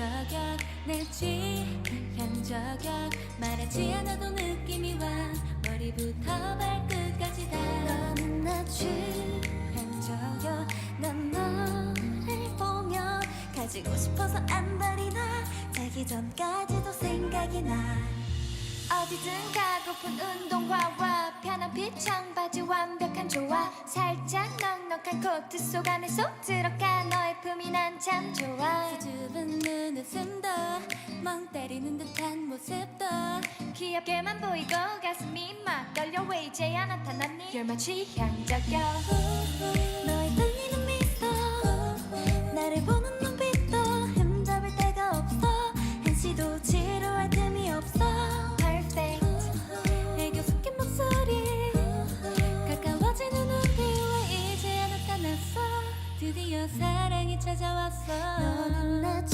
저격 내 취향 저격. 말하지 않아도 느낌이 와. 머리부터 발끝까지 다. 너는 나 취향 저격. 난 너를 보면 가지고 싶어서 안달이 나. 자기 전까지도 생각이 나 어디든 가고픈 운동화와 편한 핏 청바지 완벽한 조화. 살짝 넉넉한 코트 속 안에 쏙 들어가 너의 품이 난 참 좋아. 수줍은 눈웃음도 멍 때리는 듯한 모습도 귀엽게만 보이고 가슴이 막 떨려 왜 이제야 나타났니? You're my 취향 저격 드디어 사랑이 찾아왔어. 너는 나